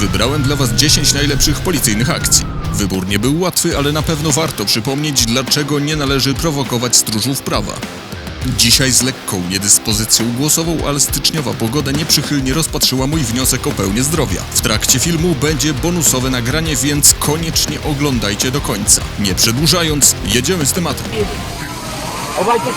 Wybrałem dla Was 10 najlepszych policyjnych akcji. Wybór nie był łatwy, ale na pewno warto przypomnieć, dlaczego nie należy prowokować stróżów prawa. Dzisiaj z lekką niedyspozycją głosową, ale styczniowa pogoda nieprzychylnie rozpatrzyła mój wniosek o pełnię zdrowia. W trakcie filmu będzie bonusowe nagranie, więc koniecznie oglądajcie do końca. Nie przedłużając, jedziemy z tematem. Chowajcie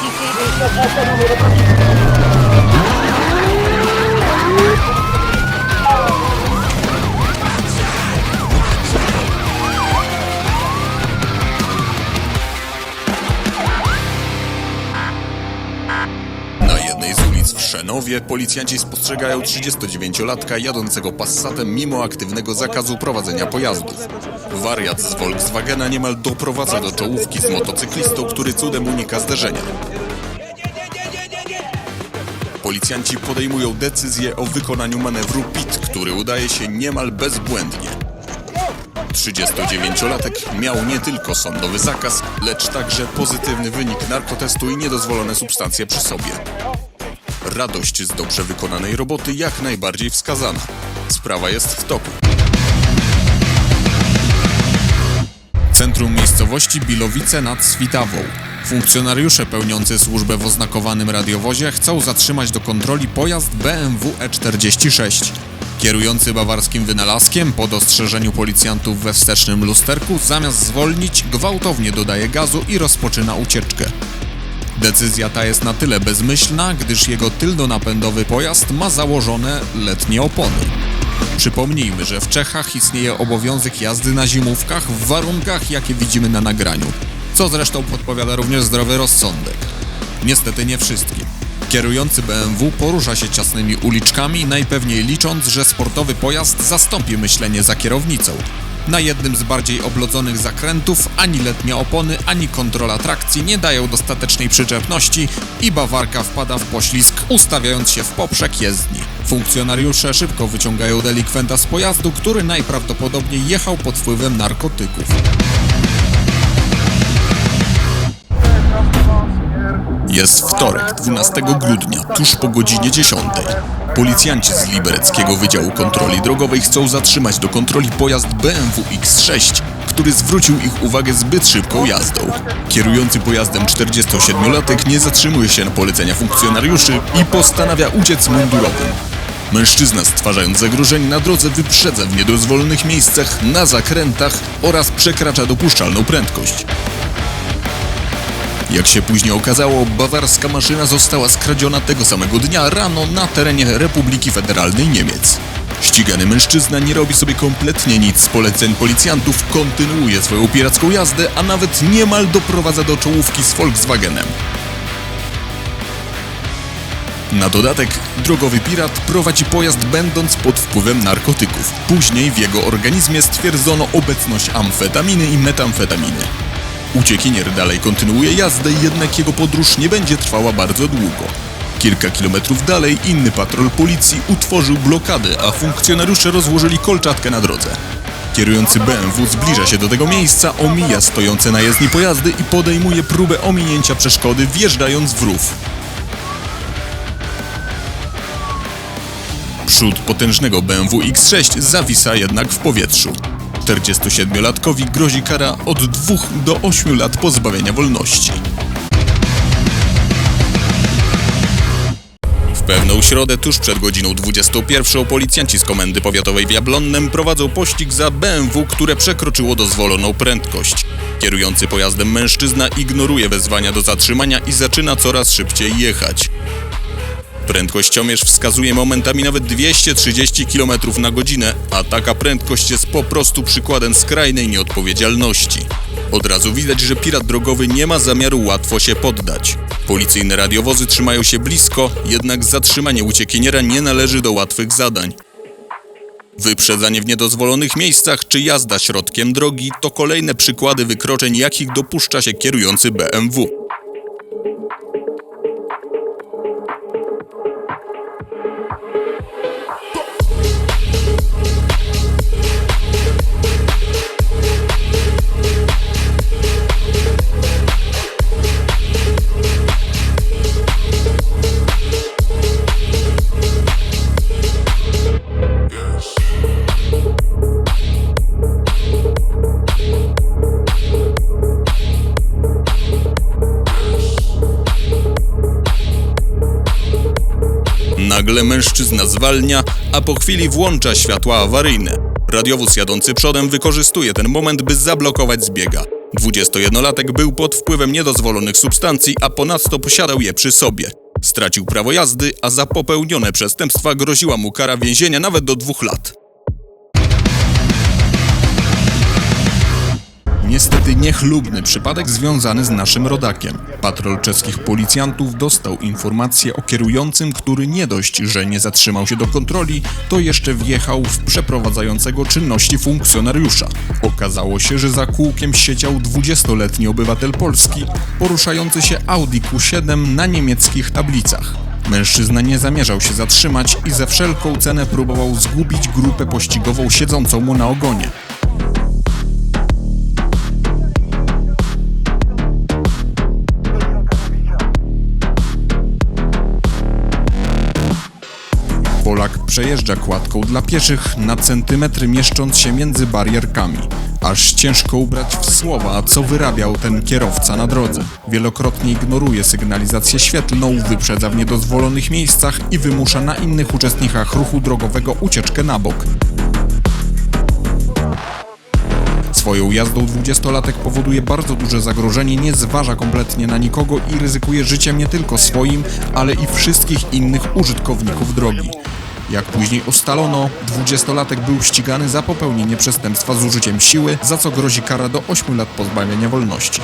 jednej z ulic w Szenowie policjanci spostrzegają 39-latka jadącego Passatem mimo aktywnego zakazu prowadzenia pojazdów. Wariat z Volkswagena niemal doprowadza do czołówki z motocyklistą, który cudem unika zderzenia. Policjanci podejmują decyzję o wykonaniu manewru PIT, który udaje się niemal bezbłędnie. 39-latek miał nie tylko sądowy zakaz, lecz także pozytywny wynik narkotestu i niedozwolone substancje przy sobie. Radość z dobrze wykonanej roboty jak najbardziej wskazana. Sprawa jest w toku. Centrum miejscowości Bilowice nad Switawą. Funkcjonariusze pełniący służbę w oznakowanym radiowozie chcą zatrzymać do kontroli pojazd BMW E46. Kierujący bawarskim wynalazkiem po dostrzeżeniu policjantów we wstecznym lusterku zamiast zwolnić gwałtownie dodaje gazu i rozpoczyna ucieczkę. Decyzja ta jest na tyle bezmyślna, gdyż jego tylnonapędowy pojazd ma założone letnie opony. Przypomnijmy, że w Czechach istnieje obowiązek jazdy na zimówkach w warunkach, jakie widzimy na nagraniu, co zresztą podpowiada również zdrowy rozsądek. Niestety nie wszystkim. Kierujący BMW porusza się ciasnymi uliczkami, najpewniej licząc, że sportowy pojazd zastąpi myślenie za kierownicą. Na jednym z bardziej oblodzonych zakrętów ani letnie opony, ani kontrola trakcji nie dają dostatecznej przyczepności i bawarka wpada w poślizg, ustawiając się w poprzek jezdni. Funkcjonariusze szybko wyciągają delikwenta z pojazdu, który najprawdopodobniej jechał pod wpływem narkotyków. Jest wtorek, 12 grudnia, tuż po godzinie 10. Policjanci z Libereckiego Wydziału Kontroli Drogowej chcą zatrzymać do kontroli pojazd BMW X6, który zwrócił ich uwagę zbyt szybką jazdą. Kierujący pojazdem 47-latek nie zatrzymuje się na polecenia funkcjonariuszy i postanawia uciec mundurowym. Mężczyzna stwarzając zagrożenie na drodze wyprzedza w niedozwolonych miejscach, na zakrętach oraz przekracza dopuszczalną prędkość. Jak się później okazało, bawarska maszyna została skradziona tego samego dnia rano na terenie Republiki Federalnej Niemiec. Ścigany mężczyzna nie robi sobie kompletnie nic z poleceń policjantów, kontynuuje swoją piracką jazdę, a nawet niemal doprowadza do czołówki z Volkswagenem. Na dodatek, drogowy pirat prowadzi pojazd będąc pod wpływem narkotyków. Później w jego organizmie stwierdzono obecność amfetaminy i metamfetaminy. Uciekinier dalej kontynuuje jazdę, jednak jego podróż nie będzie trwała bardzo długo. Kilka kilometrów dalej inny patrol policji utworzył blokadę, a funkcjonariusze rozłożyli kolczatkę na drodze. Kierujący BMW zbliża się do tego miejsca, omija stojące na jezdni pojazdy i podejmuje próbę ominięcia przeszkody, wjeżdżając w rów. Przód potężnego BMW X6 zawisa jednak w powietrzu. 47-latkowi grozi kara od 2 do 8 lat pozbawienia wolności. W pewną środę, tuż przed godziną 21, policjanci z Komendy Powiatowej w Jablonnem prowadzą pościg za BMW, które przekroczyło dozwoloną prędkość. Kierujący pojazdem mężczyzna ignoruje wezwania do zatrzymania i zaczyna coraz szybciej jechać. Prędkościomierz wskazuje momentami nawet 230 km na godzinę, a taka prędkość jest po prostu przykładem skrajnej nieodpowiedzialności. Od razu widać, że pirat drogowy nie ma zamiaru łatwo się poddać. Policyjne radiowozy trzymają się blisko, jednak zatrzymanie uciekiniera nie należy do łatwych zadań. Wyprzedzanie w niedozwolonych miejscach czy jazda środkiem drogi to kolejne przykłady wykroczeń, jakich dopuszcza się kierujący BMW. Mężczyzna zwalnia, a po chwili włącza światła awaryjne. Radiowóz jadący przodem wykorzystuje ten moment, by zablokować zbiega. 21-latek był pod wpływem niedozwolonych substancji, a ponadto posiadał je przy sobie. Stracił prawo jazdy, a za popełnione przestępstwa groziła mu kara więzienia nawet do dwóch lat. Niestety niechlubny przypadek związany z naszym rodakiem. Patrol czeskich policjantów dostał informację o kierującym, który nie dość, że nie zatrzymał się do kontroli, to jeszcze wjechał w przeprowadzającego czynności funkcjonariusza. Okazało się, że za kółkiem siedział 20-letni obywatel Polski, poruszający się Audi Q7 na niemieckich tablicach. Mężczyzna nie zamierzał się zatrzymać i za wszelką cenę próbował zgubić grupę pościgową siedzącą mu na ogonie. Polak przejeżdża kładką dla pieszych na centymetry mieszcząc się między barierkami. Aż ciężko ubrać w słowa, co wyrabiał ten kierowca na drodze. Wielokrotnie ignoruje sygnalizację świetlną, wyprzedza w niedozwolonych miejscach i wymusza na innych uczestnikach ruchu drogowego ucieczkę na bok. Swoją jazdą dwudziestolatek powoduje bardzo duże zagrożenie, nie zważa kompletnie na nikogo i ryzykuje życiem nie tylko swoim, ale i wszystkich innych użytkowników drogi. Jak później ustalono, dwudziestolatek był ścigany za popełnienie przestępstwa z użyciem siły, za co grozi kara do 8 lat pozbawienia wolności.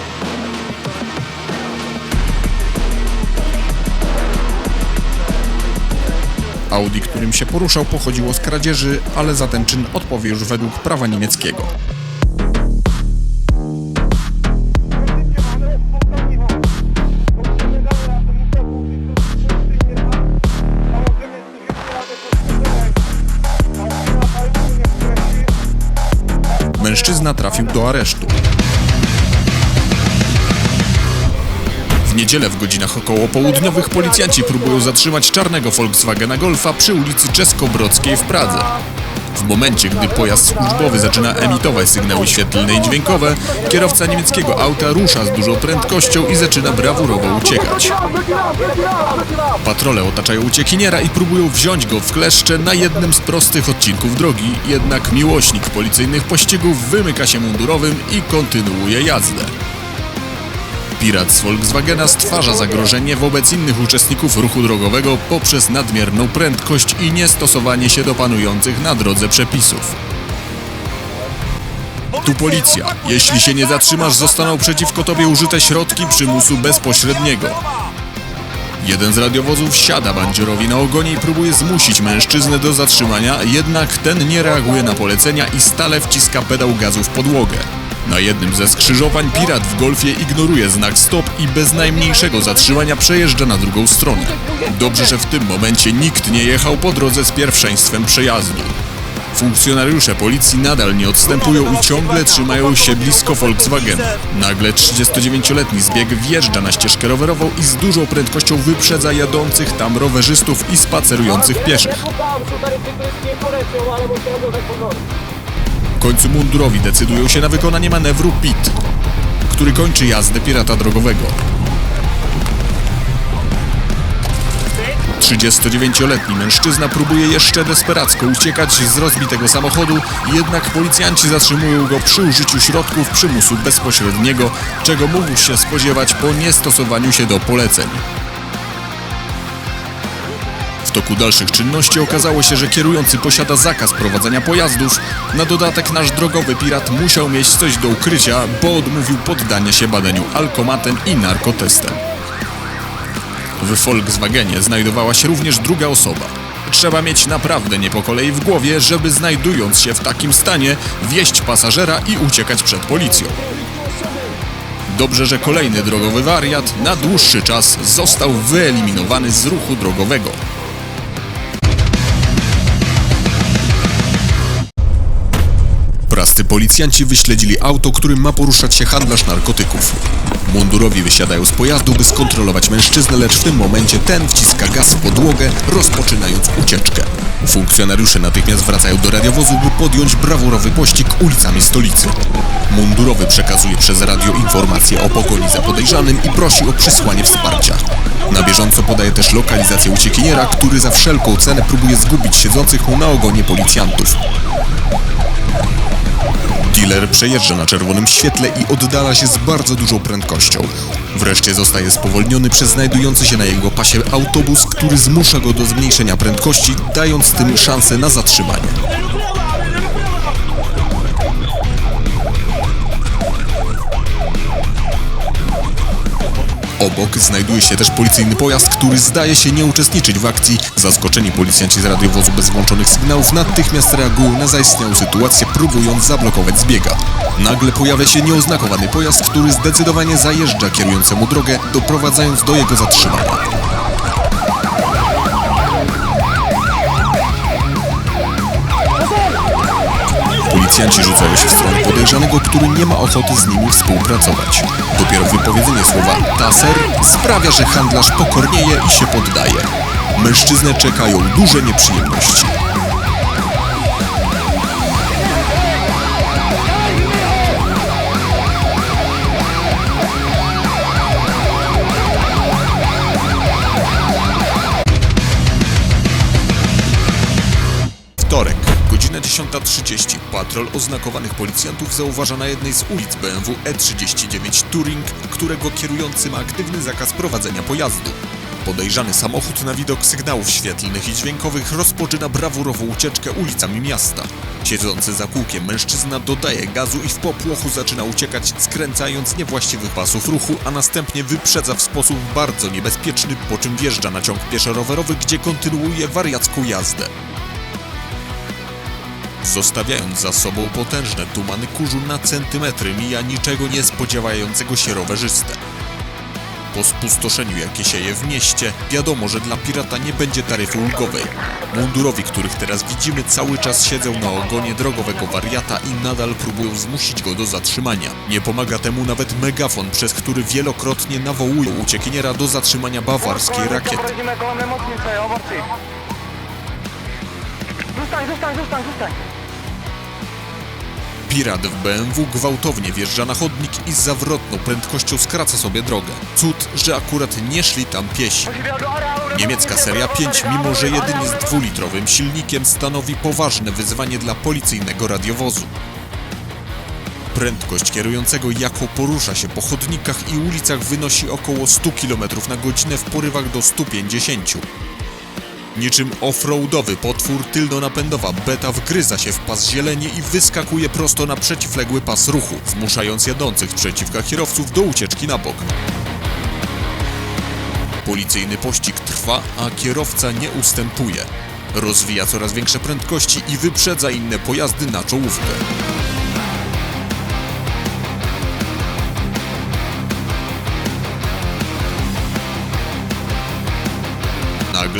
Audi, którym się poruszał, pochodziło z kradzieży, ale za ten czyn odpowie już według prawa niemieckiego. Mężczyzna trafił do aresztu. W niedzielę w godzinach około południowych policjanci próbują zatrzymać czarnego Volkswagena Golfa przy ulicy Czeskobrockiej w Pradze. W momencie, gdy pojazd służbowy zaczyna emitować sygnały świetlne i dźwiękowe, kierowca niemieckiego auta rusza z dużą prędkością i zaczyna brawurowo uciekać. Patrole otaczają uciekiniera i próbują wziąć go w kleszcze na jednym z prostych odcinków drogi, jednak miłośnik policyjnych pościgów wymyka się mundurowym i kontynuuje jazdę. Pirat z Volkswagena stwarza zagrożenie wobec innych uczestników ruchu drogowego poprzez nadmierną prędkość i niestosowanie się do panujących na drodze przepisów. Tu policja. Jeśli się nie zatrzymasz, zostaną przeciwko tobie użyte środki przymusu bezpośredniego. Jeden z radiowozów siada bandzierowi na ogonie i próbuje zmusić mężczyznę do zatrzymania, jednak ten nie reaguje na polecenia i stale wciska pedał gazu w podłogę. Na jednym ze skrzyżowań pirat w golfie ignoruje znak stop i bez najmniejszego zatrzymania przejeżdża na drugą stronę. Dobrze, że w tym momencie nikt nie jechał po drodze z pierwszeństwem przejazdu. Funkcjonariusze policji nadal nie odstępują i ciągle trzymają się blisko Volkswagena. Nagle 39-letni zbieg wjeżdża na ścieżkę rowerową i z dużą prędkością wyprzedza jadących tam rowerzystów i spacerujących pieszych. Końcu mundurowi decydują się na wykonanie manewru PIT, który kończy jazdę pirata drogowego. 39-letni mężczyzna próbuje jeszcze desperacko uciekać z rozbitego samochodu, jednak policjanci zatrzymują go przy użyciu środków przymusu bezpośredniego, czego mógł się spodziewać po niestosowaniu się do poleceń. Toku dalszych czynności okazało się, że kierujący posiada zakaz prowadzenia pojazdów. Na dodatek nasz drogowy pirat musiał mieć coś do ukrycia, bo odmówił poddania się badaniu alkomatem i narkotestem. W Volkswagenie znajdowała się również druga osoba. Trzeba mieć naprawdę nie po kolei w głowie, żeby znajdując się w takim stanie, wieść pasażera i uciekać przed policją. Dobrze, że kolejny drogowy wariat na dłuższy czas został wyeliminowany z ruchu drogowego. Prascy policjanci wyśledzili auto, którym ma poruszać się handlarz narkotyków. Mundurowi wysiadają z pojazdu, by skontrolować mężczyznę, lecz w tym momencie ten wciska gaz w podłogę, rozpoczynając ucieczkę. Funkcjonariusze natychmiast wracają do radiowozu, by podjąć brawurowy pościg ulicami stolicy. Mundurowy przekazuje przez radio informacje o pogoni za podejrzanym i prosi o przysłanie wsparcia. Na bieżąco podaje też lokalizację uciekiniera, który za wszelką cenę próbuje zgubić siedzących mu na ogonie policjantów. Dealer przejeżdża na czerwonym świetle i oddala się z bardzo dużą prędkością. Wreszcie zostaje spowolniony przez znajdujący się na jego pasie autobus, który zmusza go do zmniejszenia prędkości, dając tym szansę na zatrzymanie. Obok znajduje się też policyjny pojazd, który zdaje się nie uczestniczyć w akcji. Zaskoczeni policjanci z radiowozu bez włączonych sygnałów natychmiast reagują na zaistniałą sytuację, próbując zablokować zbiega. Nagle pojawia się nieoznakowany pojazd, który zdecydowanie zajeżdża kierującemu drogę, doprowadzając do jego zatrzymania. Policjanci rzucają się w stronę podejrzanego, który nie ma ochoty z nimi współpracować. Dopiero wypowiedzenie słowa taser sprawia, że handlarz pokornieje i się poddaje. Mężczyznę czekają duże nieprzyjemności. 10.30. Patrol oznakowanych policjantów zauważa na jednej z ulic BMW E39 Touring, którego kierujący ma aktywny zakaz prowadzenia pojazdu. Podejrzany samochód na widok sygnałów świetlnych i dźwiękowych rozpoczyna brawurową ucieczkę ulicami miasta. Siedzący za kółkiem mężczyzna dodaje gazu i w popłochu zaczyna uciekać, skręcając niewłaściwych pasów ruchu, a następnie wyprzedza w sposób bardzo niebezpieczny, po czym wjeżdża na ciąg pieszo-rowerowy, gdzie kontynuuje wariacką jazdę zostawiając za sobą potężne tumany kurzu na centymetry mija niczego nie spodziewającego się rowerzystę. Po spustoszeniu, jakie sieje w mieście, wiadomo, że dla pirata nie będzie taryfy ulgowej. Mundurowi, których teraz widzimy, cały czas siedzą na ogonie drogowego wariata i nadal próbują zmusić go do zatrzymania. Nie pomaga temu nawet megafon, przez który wielokrotnie nawołują uciekiniera do zatrzymania bawarskiej rakiety. Zostań, zostań, zostań, zostań. Pirat w BMW gwałtownie wjeżdża na chodnik i z zawrotną prędkością skraca sobie drogę. Cud, że akurat nie szli tam piesi. Niemiecka seria 5, mimo że jedynie z dwulitrowym silnikiem, stanowi poważne wyzwanie dla policyjnego radiowozu. Prędkość kierującego, jaką porusza się po chodnikach i ulicach, wynosi około 100 km na godzinę w porywach do 150. Niczym offroadowy potwór tylno-napędowa beta wgryza się w pas zieleni i wyskakuje prosto na przeciwległy pas ruchu, zmuszając jadących przeciwka kierowców do ucieczki na bok. Policyjny pościg trwa, a kierowca nie ustępuje. Rozwija coraz większe prędkości i wyprzedza inne pojazdy na czołówkę.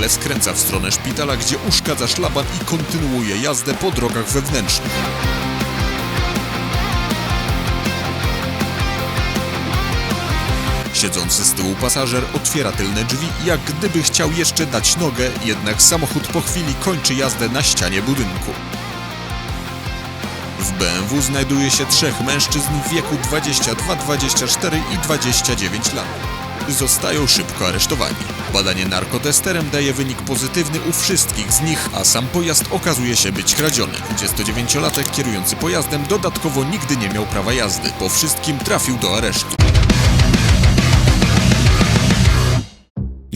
Skręca w stronę szpitala, gdzie uszkadza szlaban i kontynuuje jazdę po drogach wewnętrznych. Siedzący z tyłu pasażer otwiera tylne drzwi, jak gdyby chciał jeszcze dać nogę, jednak samochód po chwili kończy jazdę na ścianie budynku. W BMW znajduje się trzech mężczyzn w wieku 22, 24 i 29 lat. Zostają szybko aresztowani. Badanie narkotesterem daje wynik pozytywny u wszystkich z nich, a sam pojazd okazuje się być kradziony. 29-latek kierujący pojazdem dodatkowo nigdy nie miał prawa jazdy. Po wszystkim trafił do aresztu.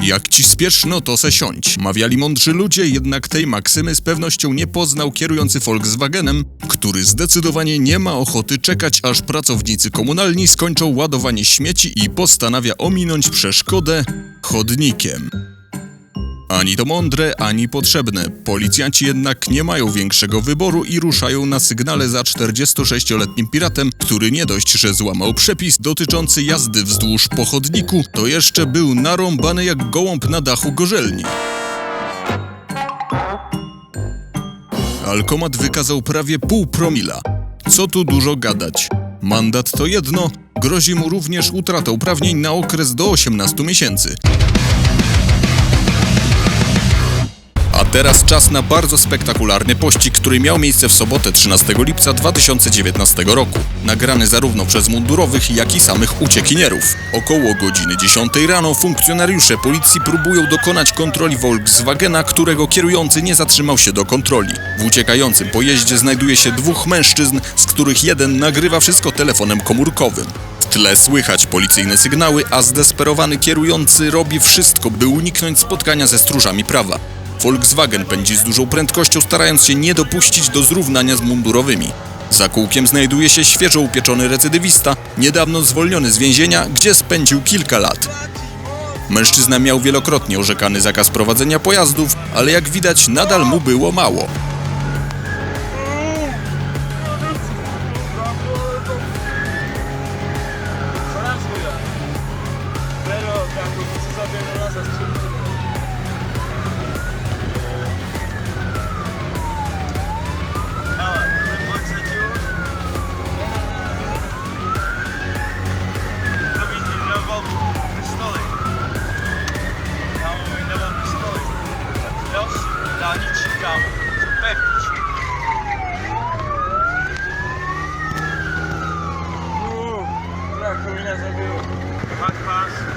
Jak ci spieszno, to se siądź. Mawiali mądrzy ludzie, jednak tej maksymy z pewnością nie poznał kierujący Volkswagenem, który zdecydowanie nie ma ochoty czekać, aż pracownicy komunalni skończą ładowanie śmieci i postanawia ominąć przeszkodę chodnikiem. Ani to mądre, ani potrzebne. Policjanci jednak nie mają większego wyboru i ruszają na sygnale za 46-letnim piratem, który nie dość, że złamał przepis dotyczący jazdy wzdłuż pochodniku, to jeszcze był narąbany jak gołąb na dachu gorzelni. Alkomat wykazał prawie pół promila. Co tu dużo gadać. Mandat to jedno, grozi mu również utrata uprawnień na okres do 18 miesięcy. A teraz czas na bardzo spektakularny pościg, który miał miejsce w sobotę 13 lipca 2019 roku. Nagrany zarówno przez mundurowych, jak i samych uciekinierów. Około godziny 10 rano funkcjonariusze policji próbują dokonać kontroli Volkswagena, którego kierujący nie zatrzymał się do kontroli. W uciekającym pojeździe znajduje się dwóch mężczyzn, z których jeden nagrywa wszystko telefonem komórkowym. W tle słychać policyjne sygnały, a zdesperowany kierujący robi wszystko, by uniknąć spotkania ze stróżami prawa. Volkswagen pędzi z dużą prędkością, starając się nie dopuścić do zrównania z mundurowymi. Za kółkiem znajduje się świeżo upieczony recydywista, niedawno zwolniony z więzienia, gdzie spędził kilka lat. Mężczyzna miał wielokrotnie orzekany zakaz prowadzenia pojazdów, ale jak widać nadal mu było mało. Pas, pas.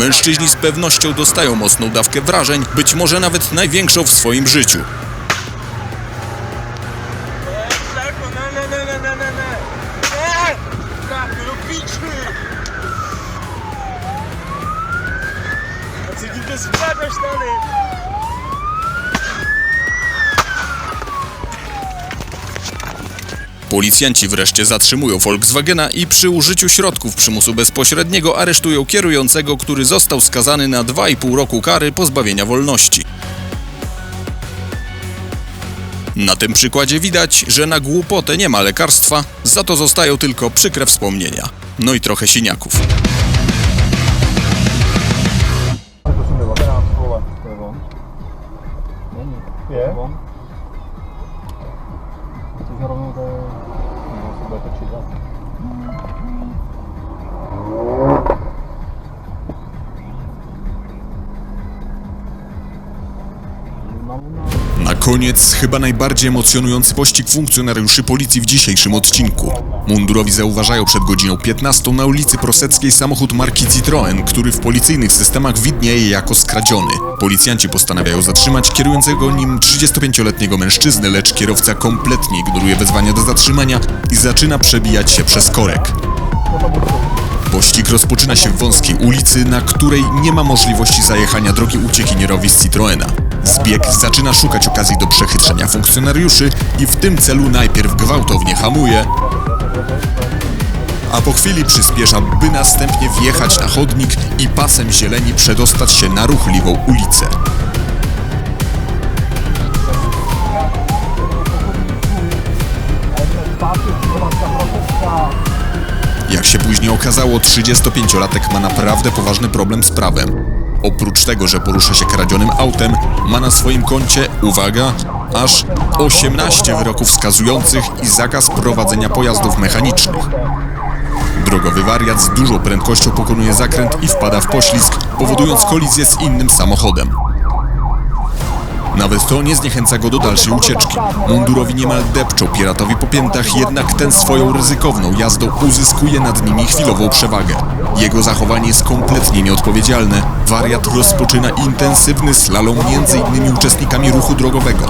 Mężczyźni z pewnością dostają mocną dawkę wrażeń, być może nawet największą w swoim życiu. Ne, Policjanci wreszcie zatrzymują Volkswagena i przy użyciu środków przymusu bezpośredniego aresztują kierującego, który został skazany na 2,5 roku kary pozbawienia wolności. Na tym przykładzie widać, że na głupotę nie ma lekarstwa, za to zostają tylko przykre wspomnienia. No i trochę siniaków. Na koniec chyba najbardziej emocjonujący pościg funkcjonariuszy policji w dzisiejszym odcinku. Mundurowi zauważają przed godziną 15 na ulicy Proseckiej samochód marki Citroën, który w policyjnych systemach widnieje jako skradziony. Policjanci postanawiają zatrzymać kierującego nim 35-letniego mężczyznę, lecz kierowca kompletnie ignoruje wezwania do zatrzymania i zaczyna przebijać się przez korek. Pościg rozpoczyna się w wąskiej ulicy, na której nie ma możliwości zajechania drogi uciekinierowi z Citroena. Zbieg zaczyna szukać okazji do przechytrzenia funkcjonariuszy i w tym celu najpierw gwałtownie hamuje, a po chwili przyspiesza, by następnie wjechać na chodnik i pasem zieleni przedostać się na ruchliwą ulicę. Jak się później okazało, 35-latek ma naprawdę poważny problem z prawem. Oprócz tego, że porusza się kradzionym autem, ma na swoim koncie, uwaga, aż 18 wyroków skazujących i zakaz prowadzenia pojazdów mechanicznych. Drogowy wariat z dużą prędkością pokonuje zakręt i wpada w poślizg, powodując kolizję z innym samochodem. Nawet to nie zniechęca go do dalszej ucieczki. Mundurowi niemal depczą piratowi po piętach, jednak ten swoją ryzykowną jazdą uzyskuje nad nimi chwilową przewagę. Jego zachowanie jest kompletnie nieodpowiedzialne. Wariat rozpoczyna intensywny slalom między innymi uczestnikami ruchu drogowego.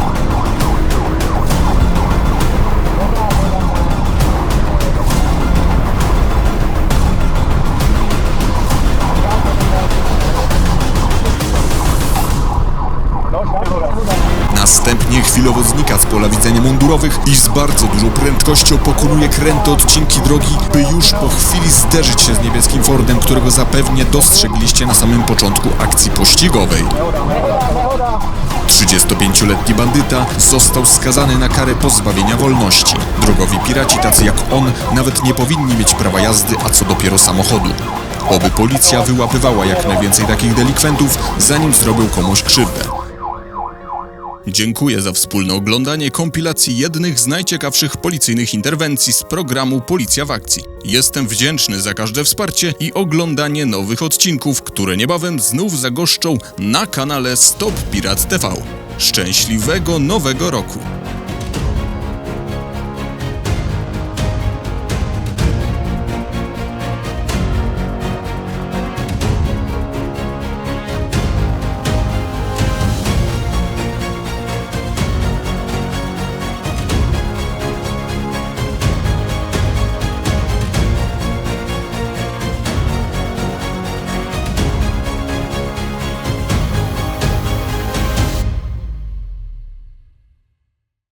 Następnie chwilowo znika z pola widzenia mundurowych i z bardzo dużą prędkością pokonuje kręte odcinki drogi, by już po chwili zderzyć się z niebieskim Fordem, którego zapewnie dostrzegliście na samym początku akcji pościgowej. 35-letni bandyta został skazany na karę pozbawienia wolności. Drogowi piraci tacy jak on nawet nie powinni mieć prawa jazdy, a co dopiero samochodu. Oby policja wyłapywała jak najwięcej takich delikwentów, zanim zrobią komuś krzywdę. Dziękuję za wspólne oglądanie kompilacji jednych z najciekawszych policyjnych interwencji z programu Policja w akcji. Jestem wdzięczny za każde wsparcie i oglądanie nowych odcinków, które niebawem znów zagoszczą na kanale Stop Pirat TV. Szczęśliwego nowego roku!